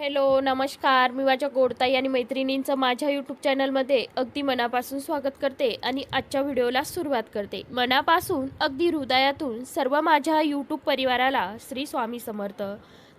Hello नमस्कार. मी माझ्या गोडताई आणि मैत्रिणींचं माझ्या यूट्यूब चॅनलमध्ये अगदी मनापासून स्वागत करते आणि आजच्या व्हिडिओला सुरुवात करते. मनापासून अगदी हृदयातून सर्व माझ्या यूट्यूब परिवाराला श्री स्वामी समर्थ.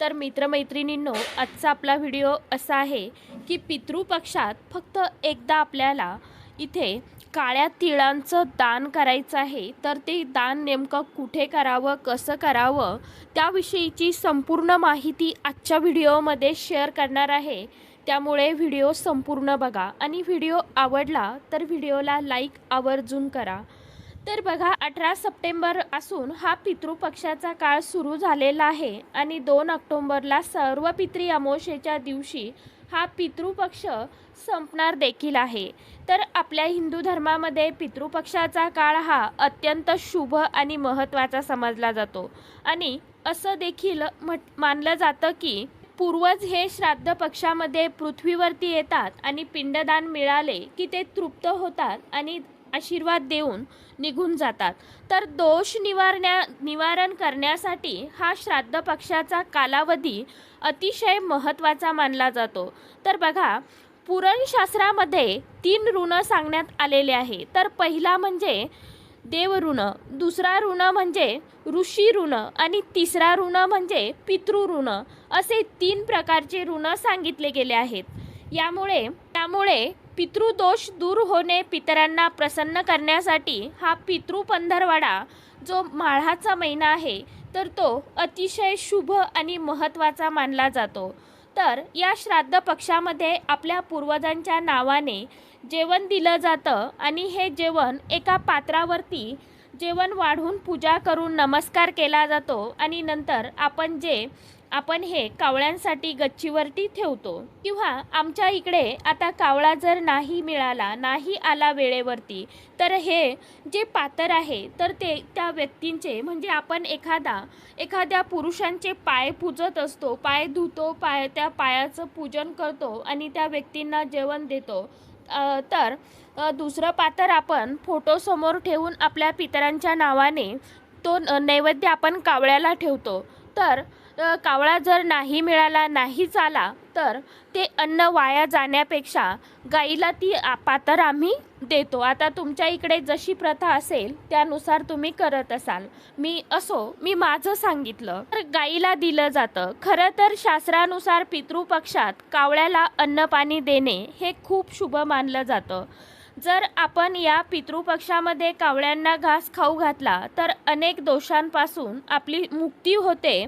तर मित्रमैत्रिणींनो आजचा आपला व्हिडिओ असा आहे की पितृपक्षात फक्त एकदा आपल्याला इथे काळ्या तिळांचं दान करायचं आहे तर ते दान नेमकं कुठे करावं कसं करावं त्याविषयीची संपूर्ण माहिती आजच्या व्हिडिओमध्ये शेअर करणार आहे. त्यामुळे व्हिडिओ संपूर्ण बघा. आणि व्हिडिओ आवडला तर व्हिडिओला लाईक आवर्जून करा. तर बघा अठरा सप्टेंबर असून हा पितृपक्षाचा काळ सुरू झालेला आहे. आणि दोन ऑक्टोंबरला सर्व पितृ अमोशेच्या दिवशी हा पितृपक्ष संपणार देखील आहे. तर आपल्या हिंदू धर्मामध्ये पितृपक्षाचा काळ हा अत्यंत शुभ आणि महत्त्वाचा समजला जातो. आणि असं देखील म्हट मानलं जातं की पूर्वज हे श्राद्ध पक्षामध्ये पृथ्वीवरती येतात आणि पिंडदान मिळाले की ते तृप्त होतात आणि आशीर्वाद देऊन निघून जातात. तर दोष निवारण्या निवारण करण्यासाठी हा श्राद्ध पक्षाचा कालावधी अतिशय महत्त्वाचा मानला जातो. तर बघा पुरणशास्त्रामध्ये तीन ऋण सांगण्यात आलेले आहे. तर पहिला म्हणजे देव ऋण दुसरा ऋण म्हणजे ऋषी ऋण आणि तिसरा ऋण म्हणजे पितृ ऋण असे तीन प्रकारचे ऋण सांगितले गेले आहेत. यामुळे त्यामुळे पितृदोष दूर होणे पितरांना प्रसन्न करण्यासाठी हा पितृ पंधरवाडा जो माळाचा महिना आहे तर तो अतिशय शुभ आणि महत्त्वाचा मानला जातो. तर या श्राद्ध पक्षामध्ये आपल्या पूर्वजांच्या नावाने जेवण दिलं जातं आणि हे जेवण एका पात्रावरती जेवण वाढून पूजा करून नमस्कार केला जातो आणि नंतर आपण जे आपण हे कावळ्यांसाठी गच्चीवरती ठेवतो. किंवा आमच्या इकडे आता कावळा जर नाही मिळाला नाही आला वेळेवरती तर हे जे पातर आहे तर ते त्या व्यक्तींचे म्हणजे आपण एखादा एखाद्या पुरुषांचे पाय पूजत असतो पाय धुतो पाय त्या पायाचं पूजन करतो आणि त्या व्यक्तींना जेवण देतो. तर दुसरं पातर आपण फोटोसमोर ठेवून आपल्या पितरांच्या नावाने तो नैवेद्य आपण कावळ्याला ठेवतो. तर कावळा जर नाही मिळाला नाहीच आला तर ते अन्न वाया जाण्यापेक्षा गाईला ती आ- पातर आम्ही देतो. आता तुमच्या इकडे जशी प्रथा असेल त्यानुसार तुम्ही करत असाल. मी असो मी माझं सांगितलं. तर गाईला दिलं जातं. खरं तर शास्त्रानुसार पितृपक्षात कावळ्याला अन्नपाणी देणे हे खूप शुभ मानलं जातं. जर आपण या पितृपक्षामध्ये कावळ्यांना घास खाऊ घातला तर अनेक दोषांपासून आपली मुक्ती होते.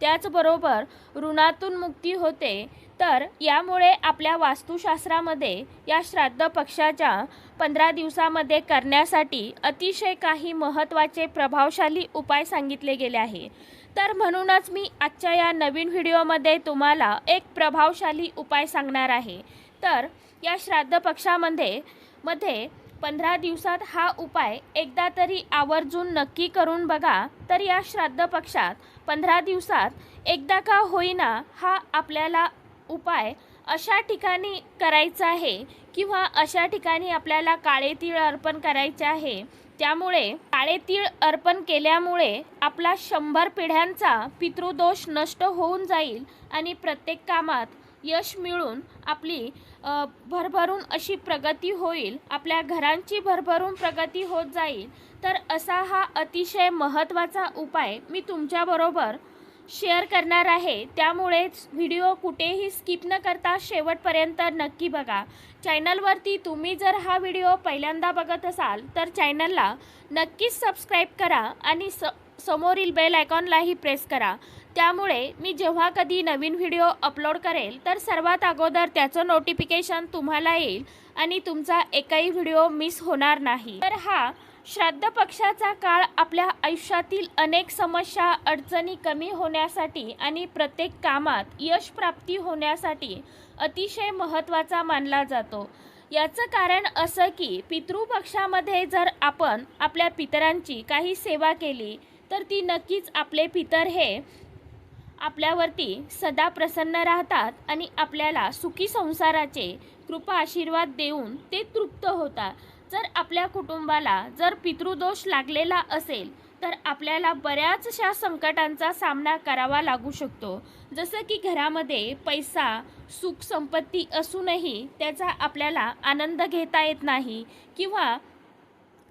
त्याचबरोबर ऋणातून मुक्ती होते. तर यामुळे आपल्या वास्तुशास्त्रामध्ये या श्राद्ध पक्षाच्या पंधरा दिवसामध्ये करण्यासाठी अतिशय काही महत्त्वाचे प्रभावशाली उपाय सांगितले गेले आहे. तर म्हणूनच मी आजच्या या नवीन व्हिडिओमध्ये तुम्हाला एक प्रभावशाली उपाय सांगणार आहे. तर या श्राद्ध पक्षामध्ये मध्ये पंधरा दिवसात हा उपाय एकदा तरी आवर्जून नक्की करून बघा तर या श्राद्ध पक्षात पंधरा दिवसात एकदा का होईना हा आपल्याला उपाय अशा ठिकाणी करायचा आहे किंवा अशा ठिकाणी आपल्याला काळे तीळ अर्पण करायचे आहे. त्यामुळे काळे तीळ अर्पण केल्यामुळे आपला शंभर पिढ्यांचा पितृदोष नष्ट होऊन जाईल आणि प्रत्येक कामात यश मिळून आपली भरभरून अशी प्रगती होईल आपल्या घरांची भरभरून प्रगती होत जाईल तर असा हा अतिशय महत्त्वाचा उपाय मी तुमच्याबरोबर शेअर करणार आहे. त्यामुळेच व्हिडिओ कुठेही स्किप न करता शेवटपर्यंत नक्की बघा. चॅनलवरती तुम्ही जर हा व्हिडिओ पहिल्यांदा बघत असाल तर चॅनलला नक्कीच सबस्क्राईब करा आणि स समोरील बेल आयकॉनलाही प्रेस करा. त्यामुळे मी जेव्हा कधी नवीन व्हिडिओ अपलोड करेल तर सर्वात अगोदर त्याचं नोटिफिकेशन तुम्हाला येईल आणि तुमचा एकही व्हिडिओ मिस होणार नाही. तर हा श्राद्ध पक्षाचा काळ आपल्या आयुष्यातील अनेक समस्या अडचणी कमी होण्यासाठी आणि प्रत्येक कामात यश प्राप्ती होण्यासाठी अतिशय महत्त्वाचा मानला जातो. याचं कारण असं की पितृपक्षामध्ये जर आपण आपल्या पितरांची काही सेवा केली तर ती नक्कीच आपले पितर हे आपल्यावरती सदा प्रसन्न राहतात आणि आपल्याला सुखी संसाराचे कृपा आशीर्वाद देऊन ते तृप्त होतात. जर आपल्या कुटुंबाला जर पितृदोष लागलेला असेल तर आपल्याला बऱ्याचशा संकटांचा सामना करावा लागू शकतो. जसं की घरामध्ये पैसा सुख संपत्ती असूनही त्याचा आपल्याला आनंद घेता येत नाही किंवा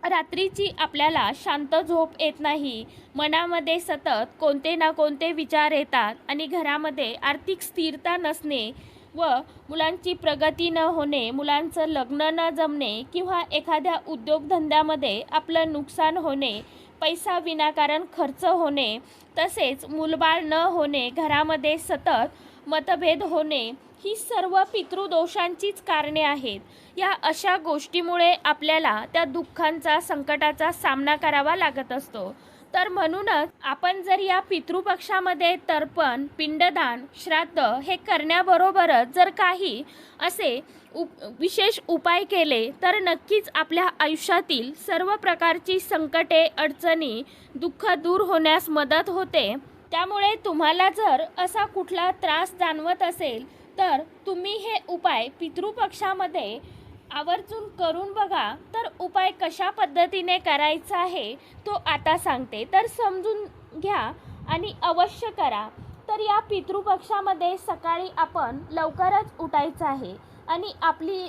रात्रीची आपल्याला शांत झोप येत नाही. मनामध्ये सतत कोणते ना कोणते विचार येतात आणि घरामध्ये आर्थिक स्थिरता नसणे व मुलांची प्रगती न होणे मुलांचं लग्न न जमणे किंवा एखाद्या उद्योगधंद्यामध्ये आपलं नुकसान होणे पैसा विनाकारण खर्च होणे तसेच मुलबाळ न होणे घरामध्ये सतत मतभेद होणे ही सर्व पितृदोषांचीच कारणे आहेत. या अशा गोष्टीमुळे आपल्याला त्या दुःखांचा संकटाचा सामना करावा लागत असतो. तर म्हणूनच आपण जर या पितृपक्षामध्ये तर्पण पिंडदान श्राद्ध हे करण्याबरोबरच जर काही असे उप विशेष उपाय केले तर नक्कीच आपल्या आयुष्यातील सर्व प्रकारची संकटे अडचणी दुःख दूर होण्यास मदत होते. त्यामुळे तुम्हाला जर असा कुठला त्रास जाणवत असेल तर तुम्ही हे उपाय पितृपक्षामध्ये आवर्जून करून बघा. तर उपाय कशा पद्धतीने करायचा आहे तो आता सांगते. तर समजून घ्या आणि अवश्य करा. तर या पितृपक्षामध्ये सकाळी आपण लवकरच उठायचं आहे आणि आपली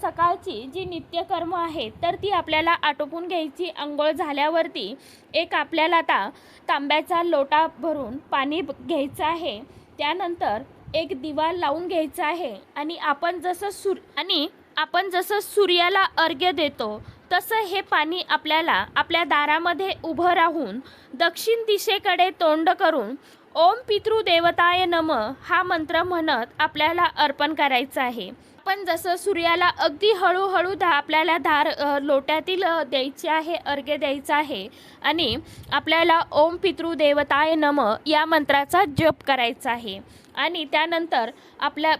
सकाळची जी नित्यकर्म आहेत तर ती आपल्याला आटोपून घ्यायची. आंघोळ झाल्यावरती एक आपल्याला आता तांब्याचा लोटा भरून पाणी घ्यायचं आहे. त्यानंतर एक दिवा लावून घ्यायचा आहे आणि आपण जसं सूर आणि आपण जसं सूर्याला अर्घ्य देतो तसं हे पाणी आपल्याला आपल्या दारामध्ये उभं राहून दक्षिण दिशेकडे तोंड करून ओम पितृदेवताय नम हा मंत्र म्हणत आपल्याला अर्पण करायचं आहे. आपण जसं सूर्याला अगदी हळूहळू धा आपल्याला धार लोट्यातील द्यायचे आहे अर्घ्य द्यायचं आहे आणि आपल्याला ओम पितृदेवताय नम या मंत्राचा जप करायचा आहे. आणि त्यानंतर आपल्या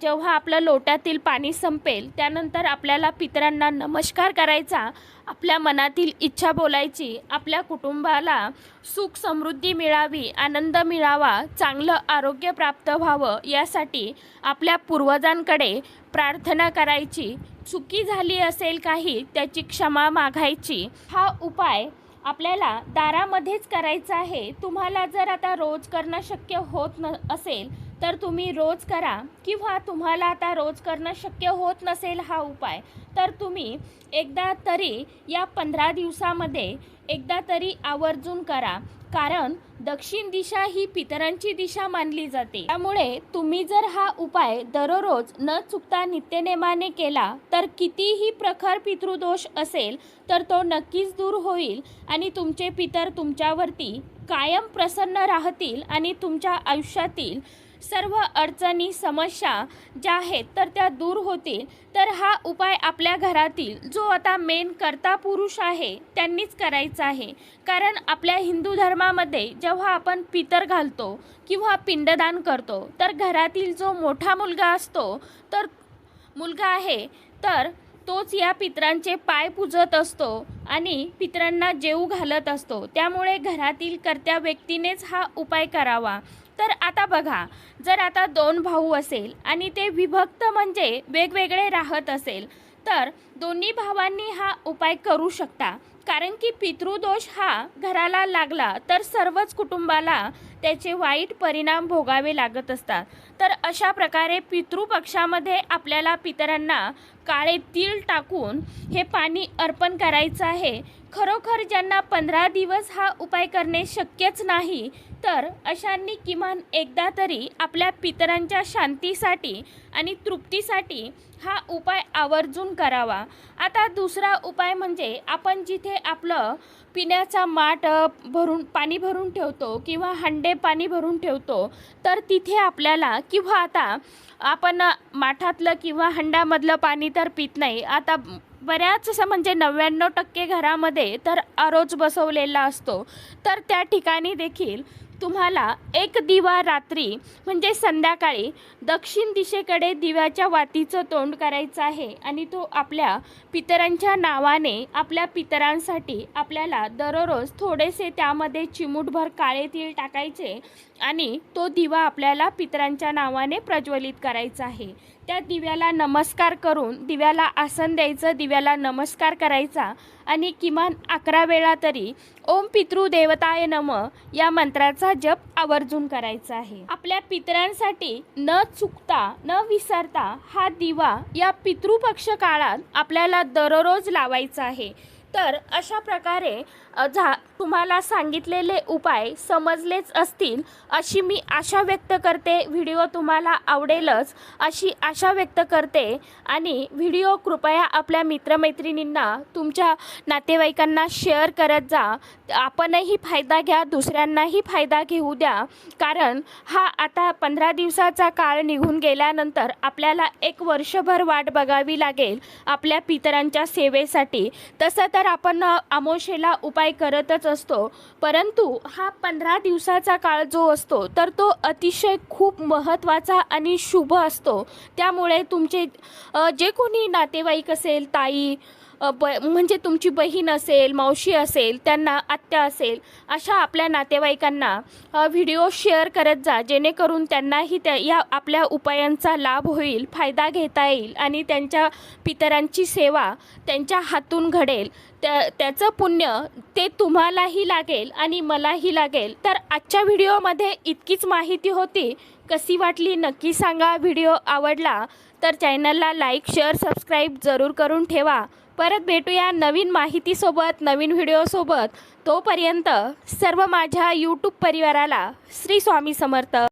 जेव्हा आपलं लोट्यातील पाणी संपेल त्यानंतर आपल्याला पितरांना नमस्कार करायचा आपल्या मनातील इच्छा बोलायची आपल्या कुटुंबाला सुख समृद्धी मिळावी आनंद मिळावा चांगलं आरोग्य प्राप्त व्हावं यासाठी आपल्या पूर्वजांकडे प्रार्थना करायची. चुकी झाली असेल काही त्याची क्षमा मागायची. हा उपाय आपल्याला दारामध्येच करायचा आहे. तुम्हाला जर आता रोज करणं शक्य होत न असेल तर तुम्ही रोज करा किंवा तुम्हाला आता रोज करणं शक्य होत नसेल हा उपाय तर तुम्ही एकदा तरी या पंधरा दिवसामध्ये एकदा तरी आवर्जून करा. कारण दक्षिण दिशा ही पितरांची दिशा मानली जाते. त्यामुळे तुम्ही जर हा उपाय दररोज न चुकता नित्यनेमाने केला तर कितीही प्रखर पितृदोष असेल तर तो नक्कीच दूर होईल आणि तुमचे पितर तुमच्यावरती कायम प्रसन्न राहतील आणि तुमच्या आयुष्यातील सर्व अडचणी समस्या ज्या आहेत तर त्या दूर होतील. तर हा उपाय आपल्या घरातील जो आता मेन कर्ता पुरुष आहे त्यांनीच करायचा आहे. कारण आपल्या हिंदू धर्मामध्ये जेव्हा आपण पितर घालतो किंवा पिंडदान करतो तर घरातील जो मोठा मुलगा असतो तर मुलगा आहे तर तोच या पितरांचे पाय पूजत असतो आणि पितरांना जेऊ घालत असतो. त्यामुळे घरातील कर्त्या व्यक्तीनेच हा उपाय करावा. तर आता बघा जर आता दोन भाऊ असेल आणि ते विभक्त म्हणजे वेगवेगळे राहत असेल तर दोन्ही भावांनी हा उपाय करू शकता. कारण की पितृदोष हा घराला लागला तर सर्वच कुटुंबाला त्याचे वाईट परिणाम भोगावे लागत असतात. तर अशा प्रकारे पितृपक्षामध्ये आपल्याला पितरांना काळे तीळ टाकून हे पाणी अर्पण करायचं आहे. खरोखर ज्यांना पंधरा दिवस हा उपाय करणे शक्यच नाही तर अशांनी किमान एकदा तरी आपल्या पितरांच्या शांतीसाठी आणि तृप्तीसाठी हा उपाय आवर्जून करावा. आता दुसरा उपाय म्हणजे आपण जिथे आपलं पिण्याचा माठ भरून पाणी भरून ठेवतो किंवा हंडे पाणी भरून ठेवतो तर तिथे आपल्याला किंवा आता आपण माठातलं किंवा हंड्यामधलं पाणी तर पित नाही. आता बऱ्याच असं म्हणजे नव्याण्णव टक्के घरामध्ये तर आरोज बसवलेला असतो. तर त्या ठिकाणी देखील तुम्हाला एक दिवा रात्री म्हणजे संध्याकाळी दक्षिण दिशेकडे दिव्याच्या वातीचं तोंड करायचं आहे आणि तो आपल्या पितरांच्या नावाने आपल्या पितरांसाठी आपल्याला दररोज थोडेसे त्यामध्ये चिमूटभर काळे तीळ टाकायचे आणि तो दिवा आपल्याला पितरांच्या नावाने प्रज्वलित करायचा आहे. त्या दिव्याला नमस्कार करून दिव्याला आसन द्यायचं दिव्याला नमस्कार करायचा आणि किमान अकरा वेळा तरी ओम पितृ देवताय नम या मंत्राचा जप आवर्जून करायचा आहे. आपल्या पितरांसाठी न चुकता न विसरता हा दिवा या पितृपक्ष काळात आपल्याला दररोज लावायचा आहे. तर अशा प्रकारे झा तुम्हाला सांगितलेले उपाय समजलेच असतील अशी मी आशा व्यक्त करते. व्हिडिओ तुम्हाला आवडेलच अशी आशा व्यक्त करते. आणि व्हिडिओ कृपया आपल्या मित्रमैत्रिणींना तुमच्या नातेवाईकांना शेअर करत जा. आपणही फायदा घ्या दुसऱ्यांनाही फायदा घेऊ द्या. कारण हा आता पंधरा दिवसाचा काळ निघून गेल्यानंतर आपल्याला एक वर्षभर वाट बघावी लागेल आपल्या पितरांच्या सेवेसाठी. तसं तर आपण अ, उपाय करतच असतो. परंतु हा पंधरा दिवसाचा काळ जो असतो तर तो अतिशय खूप महत्त्वाचा आणि शुभ असतो. त्यामुळे तुमचे जे कोणी नातेवाईक असेल ताई ब म्हणजे तुमची बहीण असेल मावशी असेल त्यांना आत्या असेल अशा आपल्या नातेवाईकांना व्हिडिओ शेअर करत जा. जेणेकरून त्यांनाही त्या या आपल्या उपायांचा लाभ होईल फायदा घेता येईल आणि त्यांच्या पितरांची सेवा त्यांच्या हातून घडेल. त्या त्याचं पुण्य ते तुम्हालाही लागेल आणि मलाही लागेल. तर आजच्या व्हिडिओमध्ये इतकीच माहिती होती. कशी वाटली नक्की सांगा. व्हिडिओ आवडला तर चॅनलला लाईक शेअर सबस्क्राईब जरूर करून ठेवा. परत भेटूया नवीन माहितीसोबत नवीन व्हिडिओसोबत. तोपर्यंत सर्व माझ्या यूट्यूब परिवाराला श्री स्वामी समर्थ.